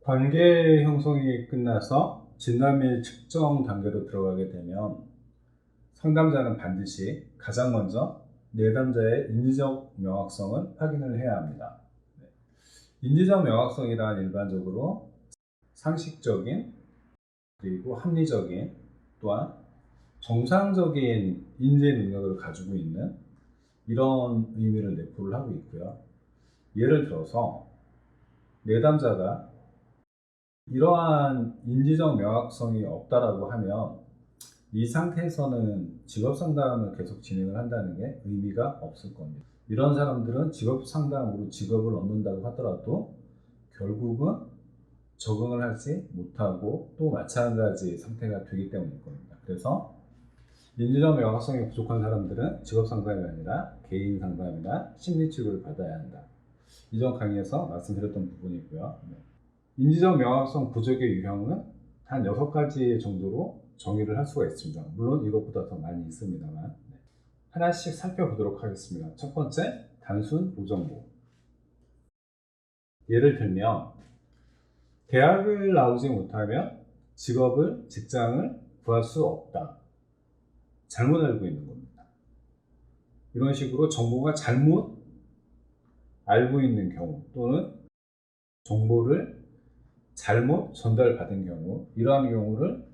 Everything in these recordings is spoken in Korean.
관계 형성이 끝나서 진단 및 측정 단계로 들어가게 되면 상담자는 반드시 가장 먼저 내담자의 인지적 명확성을 확인을 해야 합니다. 네. 인지적 명확성이란 일반적으로 상식적인 그리고 합리적인 또한 정상적인 인지 능력을 가지고 있는 이런 의미를 내포를 하고 있고요. 예를 들어서 내담자가 이러한 인지적 명확성이 없다라고 하면 이 상태에서는 직업 상담을 계속 진행을 한다는 게 의미가 없을 겁니다. 이런 사람들은 직업 상담으로 직업을 얻는다고 하더라도 결국은 적응을 하지 못하고 또 마찬가지 상태가 되기 때문일 겁니다. 그래서 인지적 명확성이 부족한 사람들은 직업 상담이 아니라 개인 상담이나 심리 치료를 받아야 한다. 이전 강의에서 말씀드렸던 부분이고요. 네. 인지적 명확성 부족의 유형은 한 6가지 정도로 정의를 할 수가 있습니다. 물론 이것보다 더 많이 있습니다만 네. 하나씩 살펴보도록 하겠습니다. 첫 번째, 단순 오정보. 예를 들면 대학을 나오지 못하면 직업을, 직장을 구할 수 없다. 잘못 알고 있는 겁니다. 이런 식으로 정보가 잘못 알고 있는 경우 또는 정보를 잘못 전달받은 경우 이러한 경우를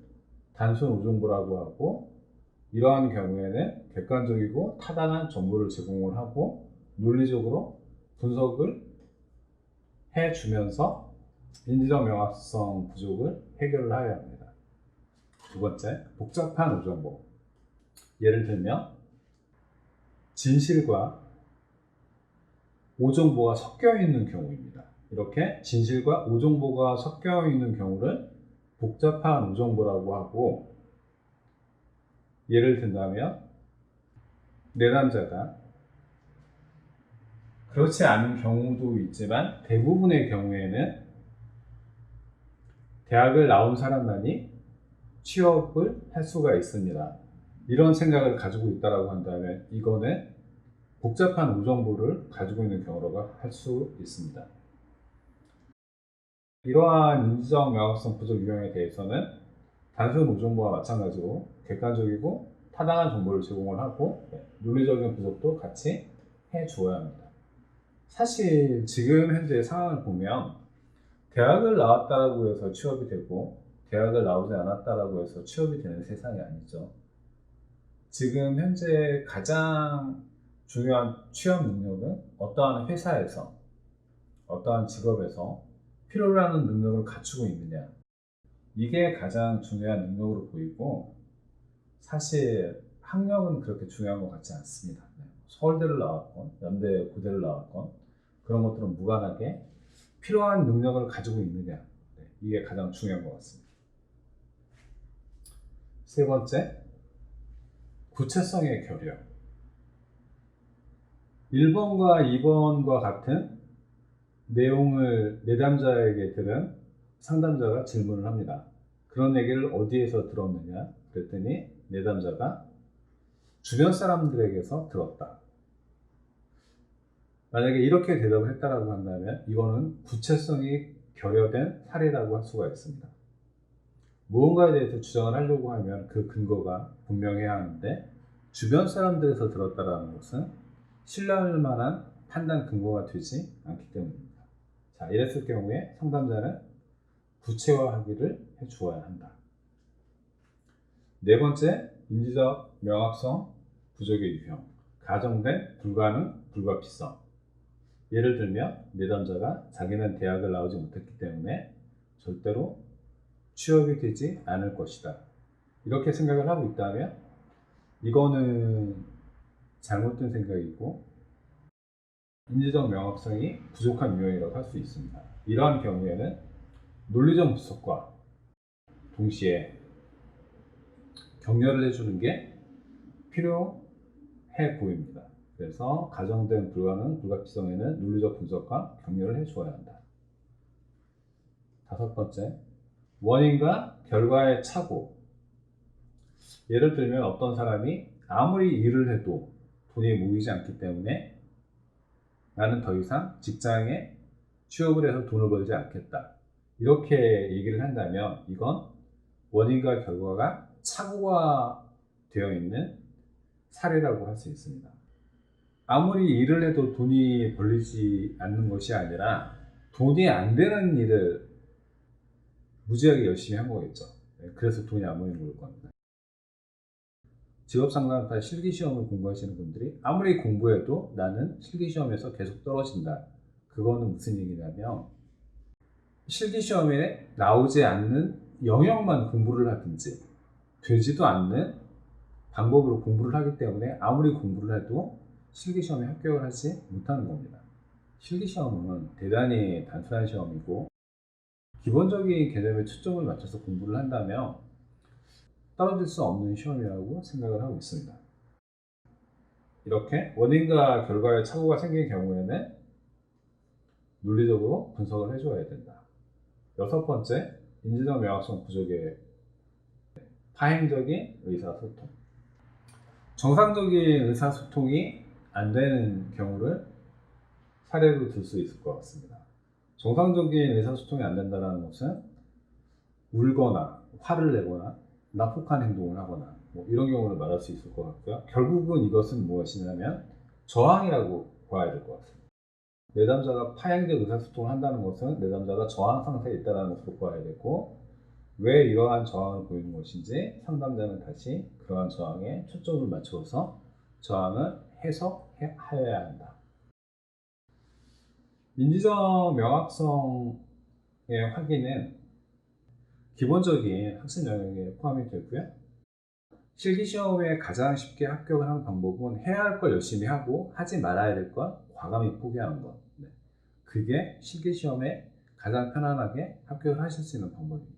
단순 오정보라고 하고 이러한 경우에는 객관적이고 타당한 정보를 제공을 하고 논리적으로 분석을 해주면서 인지적 명확성 부족을 해결을 해야 합니다. 두 번째, 복잡한 오정보. 예를 들면 진실과 오정보가 섞여 있는 경우입니다. 이렇게 진실과 오정보가 섞여 있는 경우를 복잡한 오정보라고 하고 예를 든다면 내담자가 그렇지 않은 경우도 있지만 대부분의 경우에는 대학을 나온 사람만이 취업을 할 수가 있습니다. 이런 생각을 가지고 있다라고 한다면 이거는 복잡한 오정보를 가지고 있는 경우라고 할 수 있습니다. 이러한 인지적 명확성 부족 유형에 대해서는 단순 오정보와 마찬가지로 객관적이고 타당한 정보를 제공을 하고 네, 논리적인 분석도 같이 해 주어야 합니다. 사실 지금 현재 상황을 보면 대학을 나왔다라고 해서 취업이 되고 대학을 나오지 않았다라고 해서 취업이 되는 세상이 아니죠. 지금 현재 가장 중요한 취업 능력은 어떠한 회사에서 어떠한 직업에서 필요로 하는 능력을 갖추고 있느냐 이게 가장 중요한 능력으로 보이고 사실 학력은 그렇게 중요한 것 같지 않습니다. 네. 서울대를 나왔건 연대 고대를 나왔건 그런 것들은 무관하게 필요한 능력을 가지고 있느냐 네. 이게 가장 중요한 것 같습니다. 세 번째 구체성의 결여 1번과 2번과 같은 내용을 내담자에게 들은 상담자가 질문을 합니다. 그런 얘기를 어디에서 들었느냐? 그랬더니 내담자가 주변 사람들에게서 들었다. 만약에 이렇게 대답을 했다라고 한다면 이거는 구체성이 결여된 사례라고 할 수가 있습니다. 무언가에 대해서 주장을 하려고 하면 그 근거가 분명해야 하는데 주변 사람들에서 들었다라는 것은 신뢰할 만한 판단 근거가 되지 않기 때문입니다. 자, 이랬을 경우에 상담자는 구체화하기를 해 주어야 한다. 네 번째, 인지적 명확성 부족의 유형. 가정된 불가능, 불가피성. 예를 들면 내담자가 자기는 대학을 나오지 못했기 때문에 절대로 취업이 되지 않을 것이다. 이렇게 생각을 하고 있다면 이거는 잘못된 생각이고 인지적 명확성이 부족한 유형이라고 할 수 있습니다. 이러한 경우에는 논리적 분석과 동시에 격려를 해주는 게 필요해 보입니다. 그래서 가정된 불가능, 불가피성에는 논리적 분석과 격려를 해주어야 한다. 다섯 번째, 원인과 결과의 착오. 예를 들면 어떤 사람이 아무리 일을 해도 돈이 모이지 않기 때문에 나는 더 이상 직장에 취업을 해서 돈을 벌지 않겠다. 이렇게 얘기를 한다면 이건 원인과 결과가 착오가 되어 있는 사례라고 할 수 있습니다. 아무리 일을 해도 돈이 벌리지 않는 것이 아니라 돈이 안 되는 일을 무지하게 열심히 한 거겠죠. 네, 그래서 돈이 안 모이는 걸 겁니다. 직업 상담사 실기 시험을 공부하시는 분들이 아무리 공부해도 나는 실기 시험에서 계속 떨어진다. 그거는 무슨 얘기냐면 실기 시험에 나오지 않는 영역만 공부를 하든지 되지도 않는 방법으로 공부를 하기 때문에 아무리 공부를 해도 실기 시험에 합격을 하지 못하는 겁니다. 실기 시험은 대단히 단순한 시험이고 기본적인 개념에 초점을 맞춰서 공부를 한다면 떨어질 수 없는 시험이라고 생각을 하고 있습니다. 이렇게 원인과 결과의 착오가 생긴 경우에는 논리적으로 분석을 해줘야 된다. 여섯 번째, 인지적 명확성 부족의 파행적인 의사소통. 정상적인 의사소통이 안 되는 경우를 사례로 들 수 있을 것 같습니다. 정상적인 의사소통이 안 된다는 것은 울거나 화를 내거나 난폭한 행동을 하거나 뭐 이런 경우를 말할 수 있을 것 같고요. 결국은 이것은 무엇이냐면 저항이라고 봐야 될 것 같습니다. 내담자가 파행적 의사소통을 한다는 것은 내담자가 저항 상태에 있다는 것으로 봐야 되고 왜 이러한 저항을 보이는 것인지 상담자는 다시 그러한 저항에 초점을 맞춰서 저항을 해석하여야 한다. 인지적 명확성의 확인은 기본적인 학습 영역에 포함이 되고요. 실기 시험에 가장 쉽게 합격을 하는 방법은 해야 할 걸 열심히 하고 하지 말아야 될 걸 과감히 포기하는 것. 네. 그게 실기 시험에 가장 편안하게 합격을 하실 수 있는 방법입니다.